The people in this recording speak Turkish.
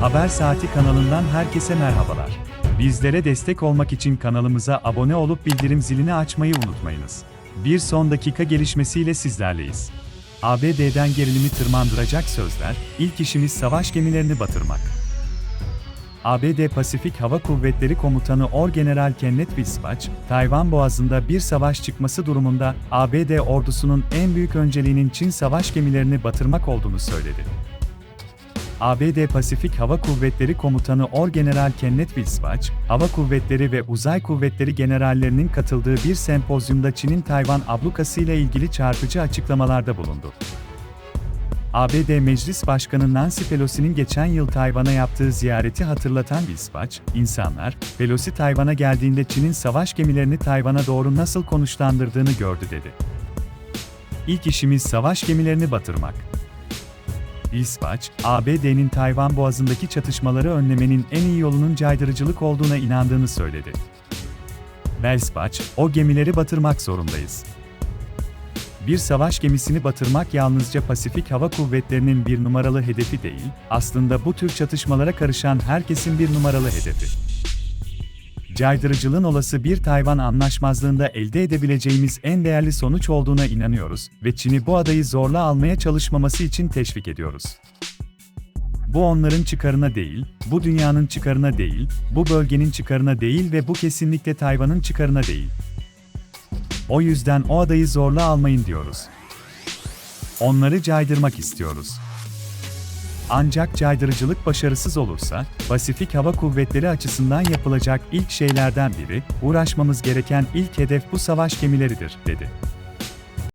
Haber Saati kanalından herkese merhabalar. Bizlere destek olmak için kanalımıza abone olup bildirim zilini açmayı unutmayınız. Bir son dakika gelişmesiyle sizlerleyiz. ABD'den gerilimi tırmandıracak sözler, ilk işimiz savaş gemilerini batırmak. ABD Pasifik Hava Kuvvetleri Komutanı Orgeneral Kenneth Wispach, Tayvan Boğazı'nda bir savaş çıkması durumunda ABD ordusunun en büyük önceliğinin Çin savaş gemilerini batırmak olduğunu söyledi. ABD Pasifik Hava Kuvvetleri Komutanı Orgeneral Kenneth Wispach, Hava Kuvvetleri ve Uzay Kuvvetleri generallerinin katıldığı bir sempozyumda Çin'in Tayvan ablukası ile ilgili çarpıcı açıklamalarda bulundu. ABD Meclis Başkanı Nancy Pelosi'nin geçen yıl Tayvan'a yaptığı ziyareti hatırlatan Wispach, insanlar, Pelosi Tayvan'a geldiğinde Çin'in savaş gemilerini Tayvan'a doğru nasıl konuşlandırdığını gördü dedi. İlk işimiz savaş gemilerini batırmak. Wispach, ABD'nin Tayvan Boğazı'ndaki çatışmaları önlemenin en iyi yolunun caydırıcılık olduğuna inandığını söyledi. Wispach, o gemileri batırmak zorundayız. Bir savaş gemisini batırmak yalnızca Pasifik Hava Kuvvetleri'nin bir numaralı hedefi değil, aslında bu tür çatışmalara karışan herkesin bir numaralı hedefi. Caydırıcılığın olası bir Tayvan anlaşmazlığında elde edebileceğimiz en değerli sonuç olduğuna inanıyoruz ve Çin'i bu adayı zorla almaya çalışmaması için teşvik ediyoruz. Bu onların çıkarına değil, bu dünyanın çıkarına değil, bu bölgenin çıkarına değil ve bu kesinlikle Tayvan'ın çıkarına değil. O yüzden o adayı zorla almayın diyoruz. Onları caydırmak istiyoruz. Ancak caydırıcılık başarısız olursa, Pasifik Hava Kuvvetleri açısından yapılacak ilk şeylerden biri, uğraşmamız gereken ilk hedef bu savaş gemileridir, dedi.